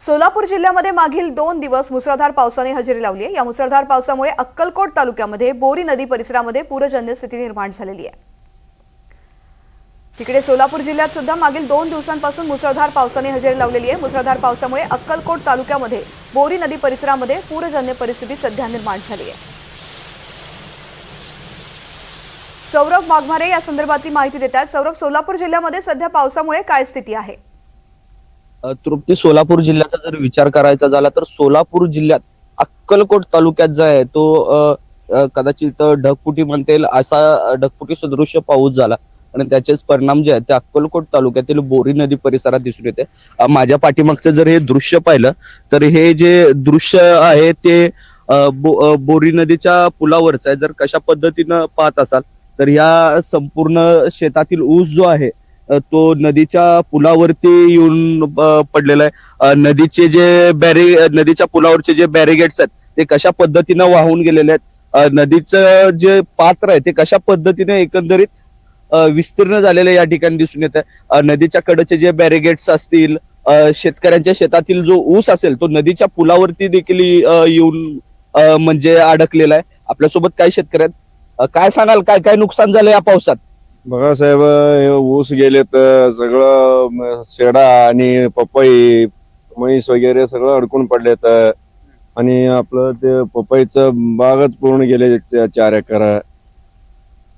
सोलापूर जिल्ह्यामध्ये मागील दोन दिवस मुसळधार पावसाने हजेरी लावली आहे. या मुसळधार पावसामुळे अक्कलकोट तालुक्यामध्ये बोरी नदी परिसरामध्ये पूरजन्य स्थिती निर्माण झालेली आहे. तिकडे सोलापूर जिल्ह्यात सुद्धा मागील दोन दिवसांपासून मुसळधार पावसाने हजेरी लावलेली आहे. मुसळधार पावसामुळे अक्कलकोट तालुक्यामध्ये बोरी नदी परिसरामध्ये पूरजन्य परिस्थिती सध्या निर्माण झाली आहे. सौरभ वाघमारे या संदर्भातली माहिती देतात सौरभ सोलापूर जिल्ह्यामध्ये सध्या पावसामुळे काय स्थिती आहे? तृप्ती सोलापूर जिल्ह्याचा जर विचार करायचा झाला तर सोलापूर जिल्ह्यात अक्कलकोट तालुक्यात जो आहे तो कदाचित ढगफुटी म्हणता येईल असा ढगफुटी सदृश्य पाऊस झाला. आणि त्याचेच परिणाम जे आहेत ते अक्कलकोट तालुक्यातील बोरी नदी परिसरात दिसून येते. माझ्या पाठीमागचं जर हे दृश्य पाहिलं तर हे जे दृश्य आहे ते बो- बोरी नदीच्या पुलावरच आहे. जर कशा पद्धतीनं पाहत असाल तर या संपूर्ण शेतातील ऊस जो आहे तो नदीच्या पुलावरती येऊन पडलेला आहे. नदीचे जे बॅरे नदीच्या पुलावरचे जे बॅरिगेट्स आहेत ते कशा पद्धतीनं वाहून गेलेले आहेत? नदीचं जे पात्र आहे ते कशा पद्धतीने एकंदरीत विस्तीर्ण झालेलं या ठिकाणी दिसून येत आहे नदीच्या कडचे जे बॅरिगेट्स असतील शेतकऱ्यांच्या शेतातील जो ऊस असेल तो नदीच्या पुलावरती देखील येऊन म्हणजे अडकलेला आहे. आपल्यासोबत काय शेतकऱ्यात आहेत. काय सांगाल? काय काय नुकसान झालं या पावसात? बघा साहेब हे ऊस गेले तर सगळं शेडा आणि पपई म्हैस वगैरे सगळं अडकून पडलेत आणि आपलं ते पपईचं बागच पूर्ण गेले च- चार एकर.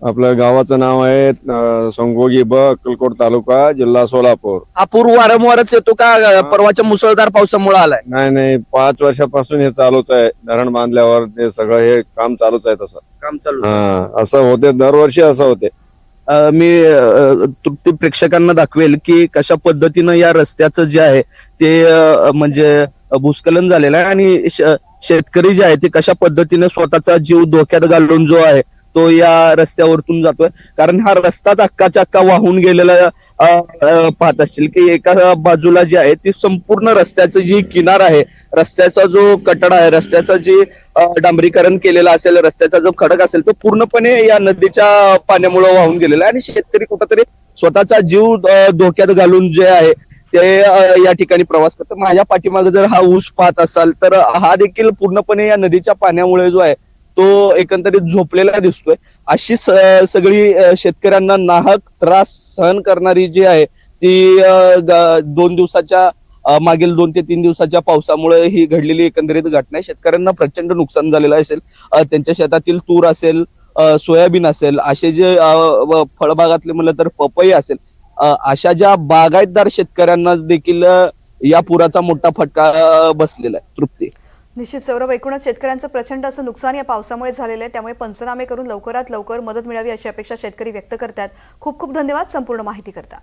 आपल्या गावाचं नाव आहे अं, संगोगी ब अक्कलकोट तालुका जिल्हा सोलापूर. हा पूर वारंवारच येतो का? अ, परवाच्या मुसळधार पावसामुळे आलाय. नाही नाही पाच वर्षापासून हे चालूच आहे. धरण बांधल्यावर ते सगळं हे काम चालूच आहे तसं. काम चालू. हा असं होते दरवर्षी असं होते. मी तृप्ती प्रेक्षकांना दाखवेल की कशा पद्धतीनं या रस्त्याचं जे आहे ते म्हणजे भूस्खलन झालेलं आहे आणि श- शेतकरी जे आहे ते कशा पद्धतीने स्वतःचा जीव धोक्यात घालून जो आहे तो या रस्त्यावरतून जातोय. कारण हा रस्ताच अक्काच्या अक्का वाहून गेलेला पाहत असतील की एका बाजूला जी आहे ती संपूर्ण रस्त्याचं जी किनार आहे रस्त्याचा जो कटडा आहे रस्त्याचं जे डांबरीकरण केलेलं असेल रस्त्याचा जो खडक असेल तो पूर्णपणे या नदीच्या पाण्यामुळे वाहून गेलेला आहे आणि शेतकरी कुठंतरी स्वतःचा जीव धोक्यात घालून जे आहे ते या ठिकाणी प्रवास करतात माझ्या पाठीमागे जर हा ऊस पाहत असाल तर हा देखील पूर्णपणे या नदीच्या पाण्यामुळे जो आहे तो एकंदरीत झोपलेला दिसतोय. अशी सगळी शेतकऱ्यांना नाहक त्रास सहन करणारी जी आहे ती दोन दिवसाच्या मागील दोन ते तीन दिवसाच्या पावसामुळे ही घडलेली एकंदरीत घटना आहे. शेतकऱ्यांना प्रचंड नुकसान झालेलं असेल त्यांच्या शेतातील तूर असेल सोयाबीन असेल असे जे फळबागातले म्हणलं तर पपई असेल अशा ज्या बागायतदार शेतकऱ्यांना देखील या पुराचा मोठा फटका बसलेला आहे. तृप्ती. निश्चित सौरभ एकूणच शेतकऱ्यांचं प्रचंड असं नुकसान या पावसामुळे झालेलं आहे. त्यामुळे पंचनामे करून लवकरात लवकर मदत मिळावी अशी अपेक्षा शेतकरी व्यक्त करतात. खूप खूप धन्यवाद. संपूर्ण माहिती करता.